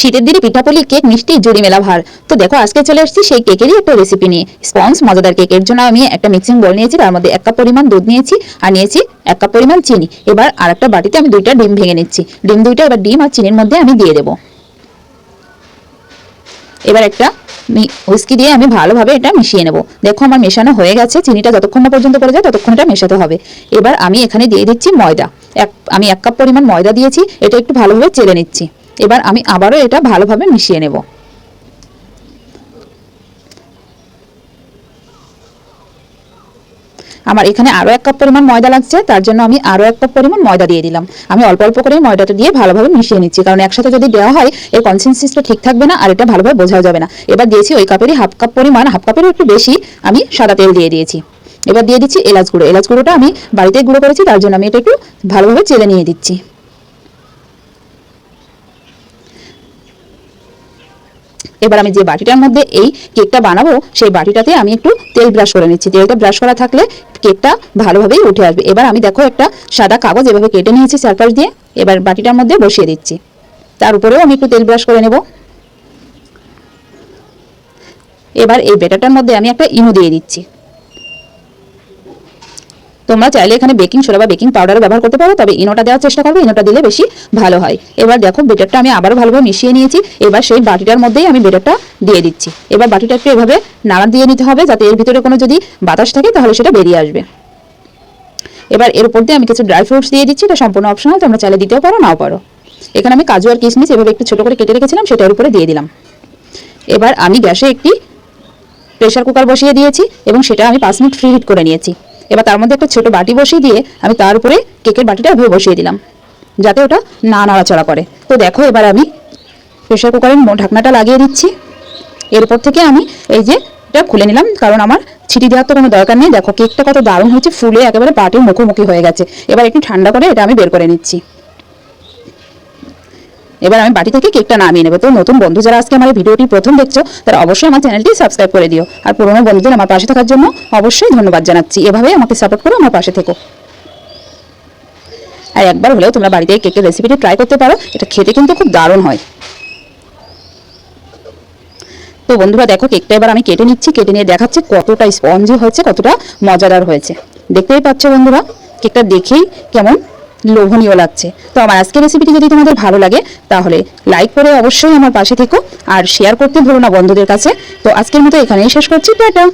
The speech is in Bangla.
শীতের দিনে পিঠাপুলি কেক মিষ্টি জুড়ি মেলা ভার। তো দেখো, আজকে চলে আসছি সেই কেকেরই একটা রেসিপি নিয়ে। স্পঞ্জ, মজাদার কেকের জন্য আমি একটা মিক্সিং বোল নিয়েছি, তার মধ্যে এক কাপ পরিমাণ দুধ নিয়েছি আর নিয়েছি এক কাপ পরিমাণ চিনি। এবার আর একটা বাটিতে আমি দুইটা ডিম ভেঙে নিচ্ছি। ডিম দুইটা, এবার ডিম আর চিনির মধ্যে আমি দিয়ে দেবো। এবার একটা হুইস্কি দিয়ে আমি ভালোভাবে এটা মিশিয়ে নেব। দেখো, আমার মেশানো হয়ে গেছে, চিনিটা যতক্ষণ না পর্যন্ত পড়ে যায়, ততক্ষণ এটা মেশাতে হবে। এবার আমি এখানে দিয়ে দিচ্ছি ময়দা। এক আমি এক কাপ পরিমাণ ময়দা দিয়েছি, এটা একটু ভালোভাবে চেলে নিচ্ছি। এবার আমি আবারও এটা ভালোভাবে মিশিয়ে নেব। আমার এখানে আরও এক কাপ পরিমাণ ময়দা লাগছে, তার জন্য আমি আরও এক কাপ পরিমাণ ময়দা দিয়ে দিলাম। আমি অল্প অল্প করে ময়দাটা দিয়ে ভালোভাবে মিশিয়ে নিচ্ছি, কারণ একসাথে যদি দেওয়া হয়, এর কনসিস্টেন্সিটা ঠিক থাকবে না, আর এটা ভালোভাবে বোঝাও যাবে না। এবার দিয়েছি ওই কাপেরই হাফ কাপ পরিমাণ, হাফ কাপেরও একটু বেশি আমি সাদা তেল দিয়ে দিয়েছি। এবার দিয়ে দিচ্ছি এলাচ গুঁড়ো। এলাচ গুঁড়োটা আমি বাড়িতে গুঁড়ো করেছি, তার জন্য আমি এটা একটু ভালোভাবে চেলে নিয়ে দিচ্ছি। এবার আমি যে বাটিটার মধ্যে এই কেকটা বানাবো, সেই বাটিটাতে আমি একটু তেল ব্রাশ করে নিচ্ছি। তেলটা ব্রাশ করা থাকলে কেকটা ভালোভাবেই উঠে আসবে। এবার আমি দেখো একটা সাদা কাগজ এভাবে কেটে নিয়েছি চারপাশ দিয়ে। এবার বাটিটার মধ্যে বসিয়ে দিচ্ছি। তার উপরেও আমি একটু তেল ব্রাশ করে নেব। এবার এই বেটারটার মধ্যে আমি একটা ইনো দিয়ে দিচ্ছি। তোমরা চাইলে এখানে বেকিং সোডা বা বেকিং পাউডারও ব্যবহার করতে পারো, তবে ইনোটা দেওয়ার চেষ্টা করবে ইনোটা দিলে বেশি ভালো হয়। এবার দেখো বেটারটা আমি আবারও ভালোভাবে মিশিয়ে নিয়েছি। এবার সেই বাটিটার মধ্যেই আমি বেটারটা দিয়ে দিচ্ছি। এবার বাটিটা একটু এভাবে নাড়া দিয়ে নিতে হবে, যাতে এর ভিতরে কোনো যদি বাতাস থাকে, তাহলে সেটা বেরিয়ে আসবে। এবার এর উপর দিয়ে আমি কিছু ড্রাই ফ্রুটস দিয়ে দিচ্ছি, এটা সম্পূর্ণ অপশনাল তোমরা চাইলে দিতেও পারো, নাও পারো। এখানে আমি কাজু আর কিশমিশ এভাবে একটু ছোটো করে কেটে রেখেছিলাম, সেটার উপরে দিয়ে দিলাম। এবার আমি গ্যাসে একটি প্রেশার কুকার বসিয়ে দিয়েছি, এবং সেটা আমি পাঁচ মিনিট ফ্রি হিট করে নিয়েছি। এবার তার মধ্যে একটা ছোট বাটি বসিয়ে দিয়ে আমি তার উপরে কেকের বাটিটা এভাবে বসিয়ে দিলাম, যাতে ওটা না নাড়াচড়া করে। তো দেখো এবার আমি প্রেশার কুকারের ঢাকনাটা লাগিয়ে দিচ্ছি। এরপর থেকে আমি এই যে এটা খুলে নিলাম, কারণ আমার ছিটি দেওয়ার তো কোনো দরকার নেই। দেখো কেকটা কত দারুণ হয়েছে, ফুলে একেবারে পাটির মুখোমুখি হয়ে গেছে। এবার একটু ঠান্ডা করে এটা আমি বের করে নিচ্ছি। এবার আমি বাটি থেকে কেকটা নামিয়ে নেব। তো নতুন বন্ধু যারা আজকে আমার ভিডিওটি প্রথম দেখছ, তারা অবশ্যই আমার চ্যানেলটি সাবস্ক্রাইব করে দিও। আর পুরোনো বন্ধুদের আমার পাশে থাকার জন্য অবশ্যই ধন্যবাদ জানাচ্ছি। এভাবেই আমাকে সাপোর্ট করো আমার পাশে থেকো। আর একবার হলেও তোমরা বাড়িতে কেকের রেসিপিটি ট্রাই করতে পারো, এটা খেতে কিন্তু খুব দারুণ হয়। তো বন্ধুরা দেখো, কেকটা এবার আমি কেটে নিচ্ছি। কেটে নিয়ে দেখাচ্ছি কতটা স্পঞ্জি হয়েছে, কতটা মজাদার হয়েছে। দেখতেই পাচ্ছ বন্ধুরা, কেকটা দেখেই কেমন লোভনীয় লাগছে। তো আমার আজকের রেসিপিটি যদি তোমাদের ভালো লাগে, তাহলে লাইক করে অবশ্যই আমার পাশে থেকো আর শেয়ার করতে ভুলো না বন্ধুদের কাছে। তো আজকের মতো এখানেই শেষ করছি, টাটা!